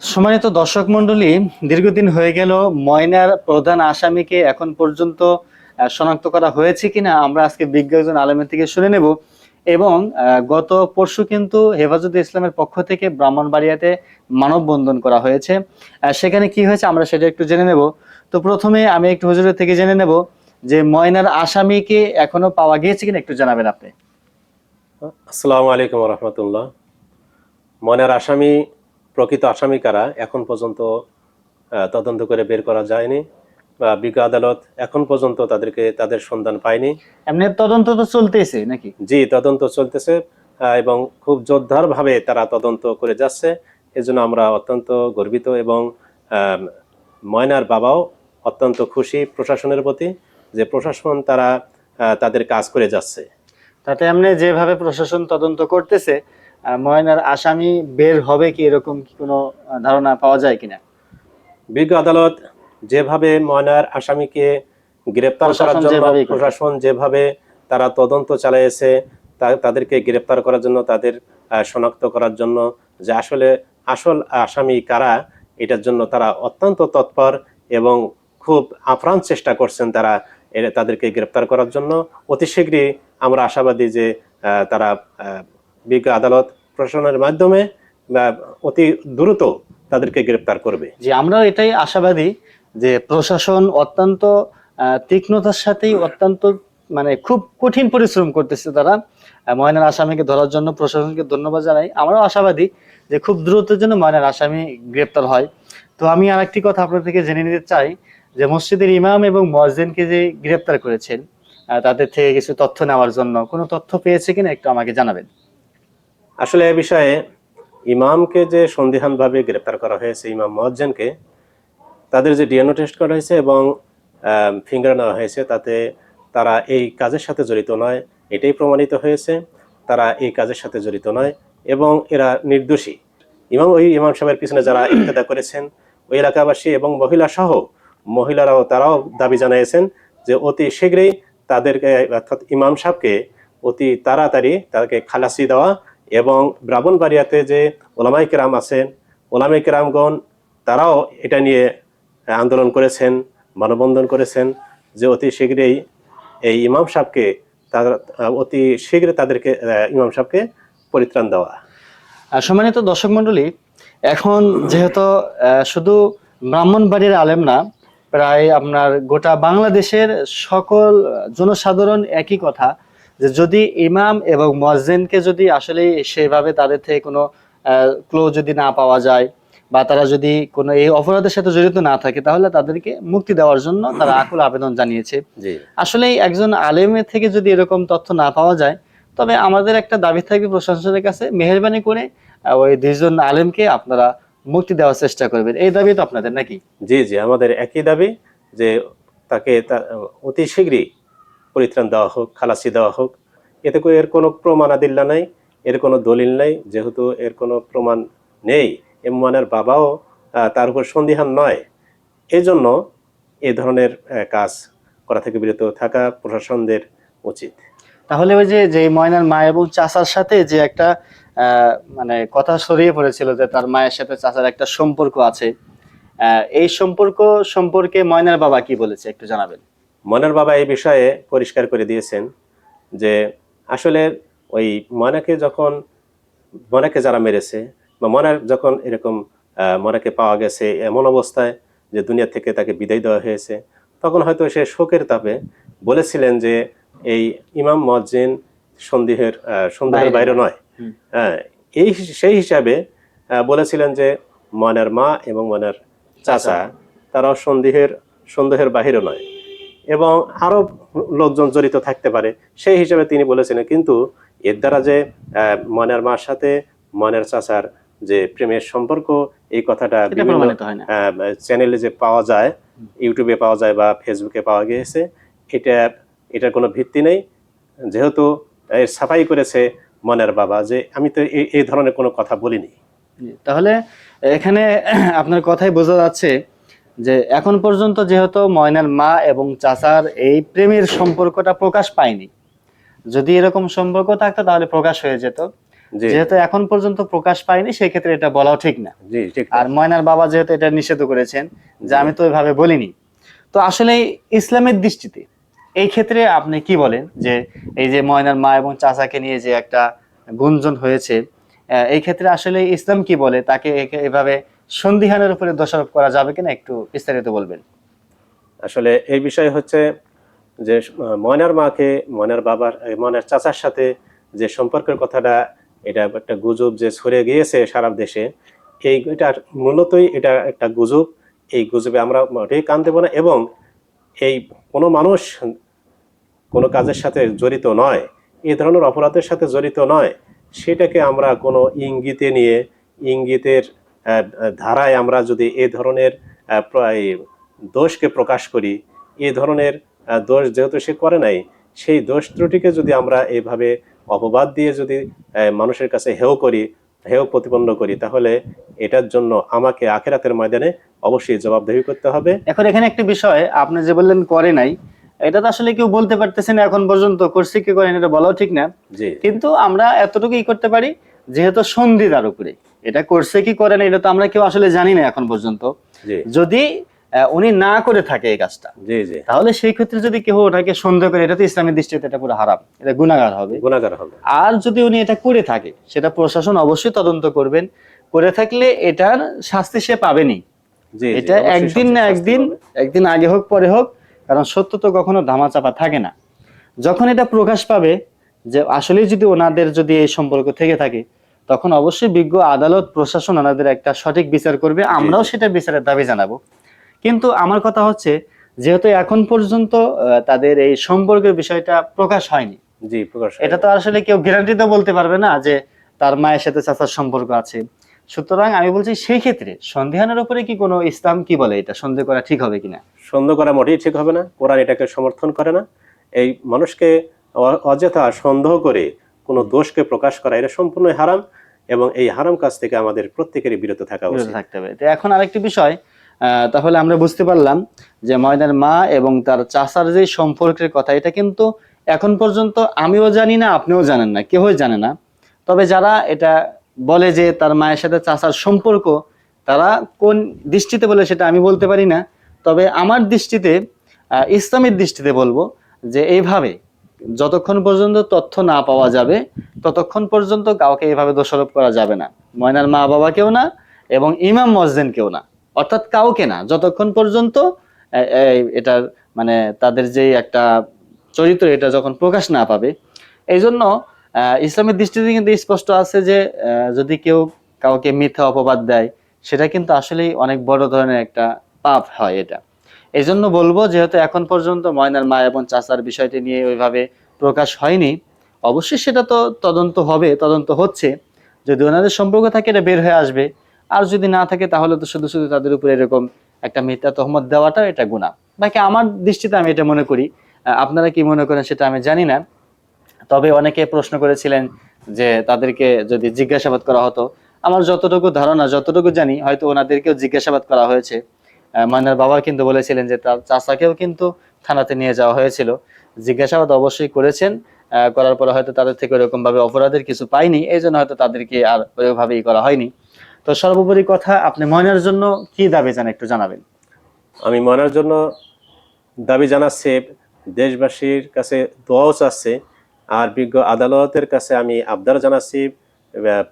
সম্মানিত দর্শক মন্ডলী দীর্ঘদিন হয়ে গেল, ময়নার প্রধান আসামিকে এখন পর্যন্ত শনাক্ত করা হয়েছে কিনা আমরা আজকে বিজ্ঞ একজন আলমের থেকে শুনে নেব। এবং গত পরশু কিন্তু হেফাজত ইসলামের পক্ষ থেকে ব্রাহ্মণবাড়িয়াতে মানববন্ধন করা হয়েছে। সেখানে কি হয়েছে আমরা সেটা একটু জেনে নেব। তো প্রথমে আমি একটু হুজুরের থেকে জেনে নেব যে ময়নার আসামিকে এখনও পাওয়া গিয়েছে কিনা একটু জানাবেন আপনি। আসসালামু আলাইকুম রহমতুল্লাহ। ময়নার আসামি প্রকৃত আসামি কারা এখন পর্যন্ত তদন্ত করে বের করা যায়নি বা বিজ্ঞ আদালত এখন পর্যন্ত তাদেরকে তাদের সন্ধান পায়নি। এমনি তদন্ত তো চলতেছে নাকি? জি তদন্ত চলতেছে এবং খুব জোরদারভাবে তারা তদন্ত করে যাচ্ছে। এজন্য আমরা অত্যন্ত গর্বিত এবং ময়নার বাবাও অত্যন্ত খুশি প্রশাসনের প্রতি যে প্রশাসন তারা তাদের কাজ করে যাচ্ছে। তাতে এমনি যেভাবে প্রশাসন তদন্ত করতেছে ময়নার আসামি বের হবে কি এরকম কি কোনো ধারণা পাওয়া যায় কিনা? বিজ্ঞ আদালত যেভাবে ময়নার আসামিকে গ্রেপ্তার করার জন্য প্রশাসন যেভাবে তারা তদন্ত চালিয়েছে তাদেরকে গ্রেপ্তার করার জন্য তাদের শনাক্ত করার জন্য যে আসলে আসল আসামি কারা এটার জন্য তারা অত্যন্ত তৎপর এবং খুব আপ্রাণ চেষ্টা করছেন তারা তাদেরকে গ্রেপ্তার করার জন্য। অতি শীঘ্রই আমরা আশাবাদী যে আহ, তারা বিজ্ঞ আদালত প্রশাসনের মাধ্যমে অতি দ্রুত তাদেরকে গ্রেপ্তার করবে। যে আমরাও এটাই আশাবাদী যে প্রশাসন অত্যন্ত তীক্ষ্ণতার সাথেই অত্যন্ত মানে খুব কঠিন পরিশ্রম করতেছে তারা। ময়নার আসামিকে ধরার জন্য প্রশাসনকে ধন্যবাদ জানাই। আমরাও আশাবাদী যে খুব দ্রুত যেন ময়নার আসামি গ্রেপ্তার হয়। তো আমি আর একটি কথা আপনার থেকে জেনে নিতে চাই যে মসজিদের ইমাম এবং মসজিদকে যে গ্রেপ্তার করেছেন তাদের থেকে কিছু তথ্য নেওয়ার জন্য কোনো তথ্য পেয়েছে কিনা একটু আমাকে জানাবেন। আসলে এ বিষয়ে ইমামকে যে সন্দিহানভাবে গ্রেপ্তার করা হয়েছে, ইমাম মজ্জেনকে তাদের যে ডিএনও টেস্ট করা হয়েছে এবং ফিঙ্গার নেওয়া হয়েছে, তাতে তারা এই কাজের সাথে জড়িত নয়, এটাই প্রমাণিত হয়েছে, তারা এই কাজের সাথে জড়িত নয় এবং এরা নির্দোষী। ইমাম, ওই ইমাম সাহেবের পিছনে যারা ইত্তেদা করেছেন, ওই এলাকাবাসী এবং মহিলা সহ মহিলারাও তারাও দাবি জানিয়েছেন যে অতি শীঘ্রই তাদেরকে, অর্থাৎ ইমাম সাহেবকে অতি তাড়াতাড়ি তাদেরকে খালাসি দেওয়া এবং ব্রাহ্মণবাড়িয়াতে যে ওলামাই কেরাম আছেন ওলামাই কেরামগণ তারাও এটা নিয়ে আন্দোলন করেছেন, মানববন্ধন করেছেন যে অতি শীঘ্রই এই ইমাম সাহেবকে তারা, অতি শীঘ্রই তাদেরকে ইমাম সাহেবকে পরিত্রাণ দেওয়া। সম্মানিত দর্শক মন্ডলী এখন যেহেতু শুধু ব্রাহ্মণবাড়ির আলেম না, প্রায় আপনার গোটা বাংলাদেশের সকল জনসাধারণ একই কথা যে যদি ইমাম এবং মসজিদকে যদি আসলে সেভাবে তাদের থেকে কোনো ক্লো যদি না পাওয়া যায় বা তারা যদি কোনো এই অপরাধের সাথে জড়িত না থাকে তাহলে তাদেরকে মুক্তি দেওয়ার জন্য তারা আকুল আবেদন জানিয়েছে। আসলে একজন আলেমের থেকে যদি এরকম তথ্য না পাওয়া যায় তবে আমাদের একটা দাবি থাকবে প্রশাসনের কাছে মেহরবানি করে ওই দুইজন আলেমকে আপনারা মুক্তি দেওয়ার চেষ্টা করবেন। এই দাবি তো আপনাদের নাকি? জি জি আমাদের একই দাবি যে তাকে অতি শীঘ্রই পরিত্রাণ দেওয়া হোক, খালাসি দেওয়া হোক, এতে এর কোনো প্রমাণ আদিল্লা নাই, এর কোনো দলিল নাই, যেহেতু এর কোনো প্রমাণ নেই। এমানের বাবাও তার উপর সন্দিহান নয়। এই জন্য এ ধরনের কাজ করা থেকে বিরত থাকা প্রশাসনদের উচিত। তাহলে ওই যে যে ময়নার মা এবং চাচার সাথে যে একটা মানে কথা ছড়িয়ে পড়েছিল যে তার মায়ের সাথে চাচার একটা সম্পর্ক আছে এই সম্পর্ক সম্পর্কে ময়নার বাবা কি বলেছে একটু জানাবেন? মনের বাবা এই বিষয়ে পরিষ্কার করে দিয়েছেন যে আসলে ওই মনাকে যখন মনাকে যারা মেরেছে বা মনার যখন এরকম মনাকে পাওয়া গেছে এমন অবস্থায় যে দুনিয়া থেকে তাকে বিদায় দেওয়া হয়েছে তখন হয়তো সে শোকের তাপে বলেছিলেন যে এই ইমাম মজ্জিন সন্দেহের সন্দেহের বাইরে নয়। হ্যাঁ এই সেই হিসাবে বলেছিলেন যে মনের মা এবং মনের চাচা। তারাও সন্দেহের সন্দেহের বাহিরে নয়। এবং আরও লোকজন জড়িত থাকতে পারে। সেই হিসেবে তিনি বলেছিলেন কিন্তু এর দ্বারা যে মনের মার সাথে মনের চাচার যে প্রেমের সম্পর্ক এই কথাটা বিভিন্ন চ্যানেলে যে পাওয়া যায় ইউটিউবে পাওয়া যায় বা ফেসবুকে পাওয়া গিয়েছে এটা এটার কোনো ভিত্তি নেই। যেহেতু এর সাফাই করেছে মনের বাবা যে আমি তো এই ধরনের কোনো কথা বলিনি। তাহলে এখানে আপনার কথাই বোঝা যাচ্ছে যে এখন পর্যন্ত যেহেতু ময়নার মা এবং চাচার এই প্রেমের সম্পর্কটা প্রকাশ পায়নি যদি এরকম সম্পর্ক থাকতো তাহলে প্রকাশ হয়ে যেত। যেহেতু এখন পর্যন্ত প্রকাশ পায়নি সেই ক্ষেত্রে এটা বলাও ঠিক না। আর ময়নার বাবা যেহেতু এটা নিষেধ করেছেন যে আমি তো ওইভাবে বলিনি। তো আসলে ইসলামের দৃষ্টিতে এই ক্ষেত্রে আপনি কি বলেন? যে এই যে ময়নার মা এবং চাচাকে নিয়ে যে একটা গুঞ্জন হয়েছে এই ক্ষেত্রে আসলে ইসলাম কি বলে? তাকে এভাবে সন্দিহানের উপরে দোষারোপ করা যাবে কিনা একটু বিস্তারিত বলবেন। আসলে এই বিষয় হচ্ছে যে ময়নার মাকে, ময়নার বাবার ময়নার চাচার সাথে যে সম্পর্কের কথাটা, এটা একটা গুজব যে ছড়িয়ে গিয়েছে সারা দেশে, এই এটা মূলতই এটা একটা গুজব। এই গুজবে আমরা মোটেই কান দেবো না এবং এই কোনো মানুষ কোনো কাজের সাথে জড়িত নয় এই ধরনের অপরাধের সাথে জড়িত নয়, সেটাকে আমরা কোনো ইঙ্গিতে নিয়ে, ইঙ্গিতের ধারায় আমরা যদি এ ধরনের প্রায় দোষকে প্রকাশ করি এ ধরনের দোষ যেহেতু সে করে নাই সেই দোষ ত্রুটিকে যদি আমরা এইভাবে অপবাদ দিয়ে যদি মানুষের কাছে হেয় করি হেয় প্রতিপন্ন করি তাহলে এটার জন্য আমাকে আখেরাতের ময়দানে অবশ্যই জবাবদেহি করতে হবে। এখন এখানে একটা বিষয় আপনি যে বললেন করে নাই এটা তো আসলে কেউ বলতে পারতেছে না এখন পর্যন্ত করছে কি করেন এটা বলাও ঠিক না। কিন্তু আমরা এতটুকু ই করতে পারি যেহেতু সন্ধি তার উপরে। এটা করছে কি করে না এটা তো আমরা কেউ আসলে জানি না এখন পর্যন্ত। যদি উনি না করে থাকে এই কাজটা তাহলে সেই ক্ষেত্রে যদি কেউ ওটাকে সন্দেহ করে এটা তো ইসলামের দৃষ্টিতে এটা পুরো হারাম এটা গুণাগার হবে। গুণাগার হবে। আর যদি উনি এটা করে থাকে সেটা প্রশাসন অবশ্যই তদন্ত করবেন করে থাকলে এটার শাস্তি সে পাবেনি। এটা একদিন না একদিন একদিন আগে হোক পরে হোক কারণ সত্য তো কখনো ধামাচাপা থাকে না। যখন এটা প্রকাশ পাবে যে আসলে যদি ওনাদের যদি এই সম্পর্ক থেকে থাকে তখন অবশ্যই বিজ্ঞ আদালত প্রশাসন ওনাদের একটা সঠিক বিচার করবে। আমরাও সেটা বিচারের দাবি জানাব। কিন্তু আমার কথা হচ্ছে যেহেতু এখন পর্যন্ত তাদের এই সম্পর্কের বিষয়টা প্রকাশ হয়নি। জি প্রকাশ এটা তো আসলে কেউ গ্যারান্টি তো বলতে পারবে না যে তার মায়ের সাথে চাচার সম্পর্ক আছে। সুতরাং আমি বলছি সেই ক্ষেত্রে সন্দেহানের উপরে কি কোনো ইসলাম কি বলে এটা? সন্দেহ করা ঠিক হবে কিনা? সন্দেহ করা মোটেই ঠিক হবে না। কোরআন এটাকে সমর্থন করে না। এই মানুষকে অযথা সন্দেহ করে কোনো দোষকে প্রকাশ করা এটা সম্পূর্ণ হারাম এবং এই হারাম কাজ থেকে আমাদের প্রত্যেকেরই বিরত থাকা উচিত। থাকতে হবে। তো এখন আরেকটি বিষয় তাহলে আমরা বুঝতে পারলাম যে ময়নার মা এবং তার চাচার যে সম্পর্কের কথা এটা কিন্তু এখন পর্যন্ত আমিও জানি না আপনিও জানেন না কেউই জানে না। তবে যারা এটা বলে যে তার মায়ের সাথে চাচার সম্পর্ক তারা কোন দৃষ্টিতে বলে সেটা আমি বলতে পারি না। তবে আমার দৃষ্টিতে ইসলামের দৃষ্টিতে বলব যে এইভাবে যতক্ষণ পর্যন্ত তথ্য না পাওয়া যাবে, ততক্ষণ পর্যন্ত কাউকে এইভাবে দোষারোপ করা যাবে না। ময়নার মা বাবাকেও না এবং ইমাম মসজিদকেও না। অর্থাৎ কাউকে না, যতক্ষণ পর্যন্ত এটার মানে তাদের যে একটা চরিত্র, এটা যখন প্রকাশ না পাবে। এই জন্য ইসলামের দৃষ্টিতে কিন্তু স্পষ্ট আছে যে যদি কেউ কাউকে মিথ্যা অপবাদ দেয়, সেটা কিন্তু আসলেই অনেক বড় ধরনের একটা পাপ হয় এটা। এই জন্য বলব, যেহেতু এখন পর্যন্ত ময়নার মা এবং চাচার বিষয়টি নিয়ে ওইভাবে প্রকাশ হয়নি, অবশ্যই সেটা তো তদন্ত হবে, তদন্ত হচ্ছে। যদি ওনাদের সম্পর্ক থাকে, এটা বের হয়ে আসবে। আর যদি না থাকে, তাহলে তো শুধু শুধু তাদের উপরে এরকম একটা মিথ্যা তহমত দেওয়াটা এটা গুণা বাকি আমার দৃষ্টিতে আমি এটা মনে করি। আপনারা কি মনে করেন সেটা আমি জানি না। তবে অনেকে প্রশ্ন করেছিলেন যে তাদেরকে যদি জিজ্ঞাসাবাদ করা হতো। আমার যতটুকু ধারণা, যতটুকু জানি, হয়তো ওনাদেরকেও জিজ্ঞাসাবাদ করা হয়েছে। আহ, ময়নার বাবা কিন্তু বলেছিলেন যে তার চাচাকেও কিন্তু থানাতে নিয়ে যাওয়া হয়েছিল। জিজ্ঞাসাবাদ অবশ্যই করেছেন করার পরে হয়তো তাদের থেকে ওরকম ভাবে অপরাধের কিছু পাইনি এই জন্য হয়তো তাদেরকে আর ওইভাবেই করা হয়নি। তো সর্বোপরি কথা আপনি ময়নার জন্য কি দাবি জান একটু জানাবেন? আমি ময়নার জন্য দাবি জানাচ্ছি দেশবাসীর কাছে দোয়াও চাচ্ছে আর বিজ্ঞ আদালতের কাছে আমি আবদার জানাচ্ছি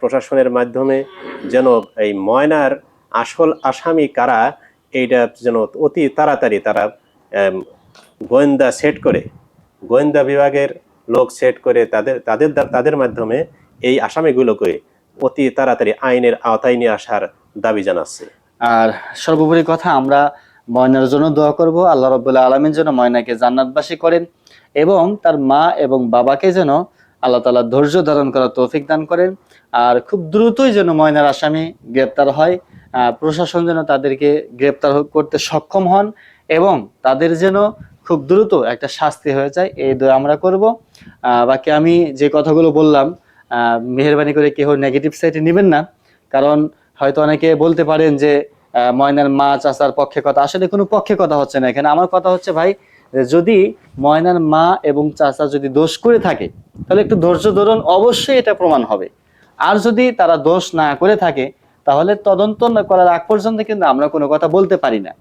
প্রশাসনের মাধ্যমে যেন এই ময়নার আসল আসামি কারা এইটা যেন অতি তাড়াতাড়ি তারা গোয়েন্দা সেট করে, গোয়েন্দা বিভাগের লোক সেট করে তাদের তাদের তাদের মাধ্যমে এই আসামিগুলোকে অতি তাড়াতাড়ি আইনের আওতায় নিয়ে আসার দাবি জানাচ্ছে। আর সর্বোপরি কথা, আমরা ময়নার জন্য দোয়া করব, আল্লাহ রবুল্লাহ আলমীর জন্য ময়নাকে জান্নাতবাসী করেন এবং তার মা এবং বাবাকে যেন আল্লাহ তালা ধৈর্য ধারণ করার তৌফিক দান করেন। আর খুব দ্রুতই যেন ময়নার আসামি গ্রেপ্তার হয়। প্রশাসন যেন তাদেরকে গ্রেপ্তার করতে সক্ষম হন এবং তাদের যেন খুব দ্রুত একটা শাস্তি হয়ে যায়, এই দোয়া আমরা করব। বাকি আমি যে কথাগুলো বললাম মেহরবানি করে কেউ নেগেটিভ সাইডে নেবেন না, কারণ হয়তো অনেকে বলতে পারেন যে ময়নার মা চাচার পক্ষে কথা। আসলে কোনো পক্ষে কথা হচ্ছে না এখানে। আমার কথা হচ্ছে ভাই যদি ময়নার মা এবং চাচা যদি দোষ করে থাকে, তাহলে একটু ধৈর্য ধরুন, অবশ্যই এটা প্রমাণ হবে। আর যদি তারা দোষ না করে থাকে তাহলে তদন্ত করার আগ পর্যন্ত কিন্তু আমরা কোনো কথা বলতে পারি না।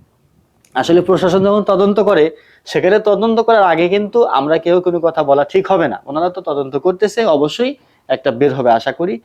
আসলে প্রশাসন যখন তদন্ত করে, সেখানে তদন্ত করার আগে কিন্তু আমরা কেউ কোনো কথা বলা ঠিক হবে না। ওনারা তো তদন্ত করতেছে, অবশ্যই একটা বের হবে, আশা করি।